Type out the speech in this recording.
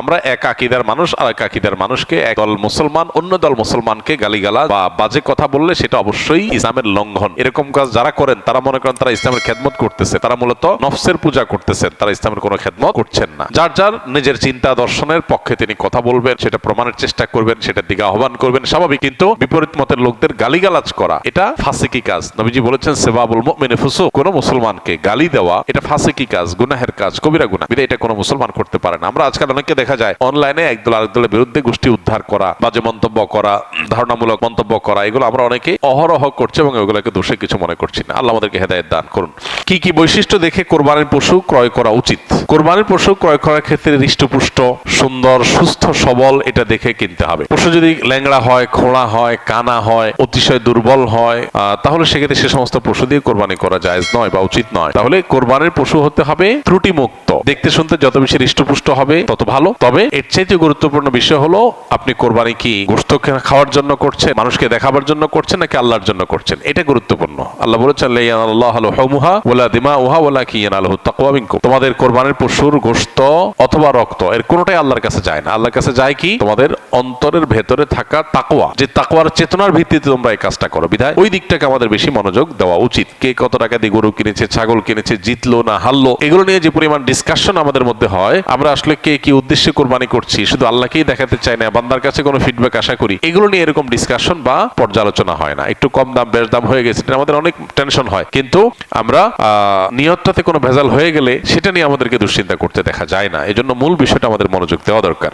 আমরা এক আকিদার মানুষ আর এক আকিদার মানুষকে, এক দল মুসলমান, অন্য দল মুসলমানকে গালিগালা বা বাজে কথা বললে সেটা অবশ্যই ইসলামের লঙ্ঘন। এরকম কাজ যারা করেন, তারা মনে করেন তারা ইসলামের খেদমত করতেছে। তারা মূলত নফসের পূজা করতেছেন, তারা ইসলামের কোনো খেদমত করছেন না। যার যার নিজের চিন্তা দর্শনের পক্ষে তিনি কথা বলবেন, সেটা প্রমাণের চেষ্টা করবেন সেটার দিকে আহ্বান করবেন, স্বাভাবিক কিন্তু বিপরীত মতের লোকদের গালিগালাজ করা, এটা ফাসিকি কাজ। নবীজি বলেছেন, সেবাবুল মুমিনে ফুসুক। কোন মুসলমানকে গালি দেওয়া, এটা ফাসিকি কাজ, গুনাহের কাজ, কবিরা বিধায় এটা কোনো মুসলমান করতে পারে না। আমরা আজকাল অনেককে দেখা যায়। অনলাইনে একদল আরেক দলের বিরুদ্ধে গোষ্ঠী উদ্ধার করা, বাজে মন্তব্য করা, ধারণামূলক মন্তব্য করা, এগুলো আমরা অনেকে অহরহ করছে এবং এগুলোকে দোষে কিছু মনে করছি না। আল্লাহ আমাদেরকে হেদায়েত দান করুন। কি কি বৈশিষ্ট্য দেখে কোরবানির পশু ক্রয় করা উচিত? কোরবানির পশু ক্রয় করার ক্ষেত্রে হৃষ্টপুষ্ট, সুন্দর, সুস্থ, সবল এটা দেখে কিনতে হবে। পশু যদি ল্যাংড়া হয়, খোঁড়া হয়, কানা হয়, অতিশয় দুর্বল হয় তাহলে সেক্ষেত্রে সে সমস্ত পশু দিয়ে কোরবানি করা যায় নয় বা উচিত নয়। তাহলে কোরবানির পশু হতে হবে ত্রুটি মুক্ত দেখতে শুনতে যত বেশি হৃষ্টপুষ্ট হবে, তত ভালো। তবে এর চাইতে গুরুত্বপূর্ণ বিষয় হলো, আপনি কোরবানি কি গোস্ত খাওয়ার জন্য করছেন, মানুষকে দেখাবার জন্য করছেন, নাকি আল্লাহর জন্য করছেন? এটা গুরুত্বপূর্ণ। আল্লাহ বলেছেন তোমাদের কোরবানির পশুর গোস্ত অথবা রক্ত, এর আল্লাহর কাছে যায় না। আল্লাহর কাছে যায় কি? তোমাদের অন্তরের ভেতরে থাকা তাকওয়া। যে তাকওয়ার চেতনার ভিত্তিতে তোমরা এই কাজটা করো। বিধায় ওই দিকটাকে আমাদের বেশি মনোযোগ দেওয়া উচিত। কে কত টাকা দিয়ে গরু কিনেছে, ছাগল কিনেছে, জিতলো না হারলো, এগুলো নিয়ে যে পরিমাণ ডিসকাশন আমাদের মধ্যে হয়, আমরা আসলে কে কি উদ্দেশ্যে কোরবানি করছি, শুধু আল্লাহকেই দেখাতে চাই না, বান্দার কাছে কোনো ফিডব্যাক আশা করি। এগুলো নিয়ে এরকম ডিসকাশন বা পর্যালোচনা হয় না। একটু কম দাম, বেশ দাম হয়ে গেছে আমাদের অনেক টেনশন হয়। কিন্তু আমরা নিয়তটাতে কোনো ভেজাল হয়ে গেলে সেটা নিয়ে আমাদেরকে দুশ্চিন্তা করতে দেখা যায় না। এজন্য মূল বিষয়টা আমাদের মনোযোগ দেওয়া দরকার।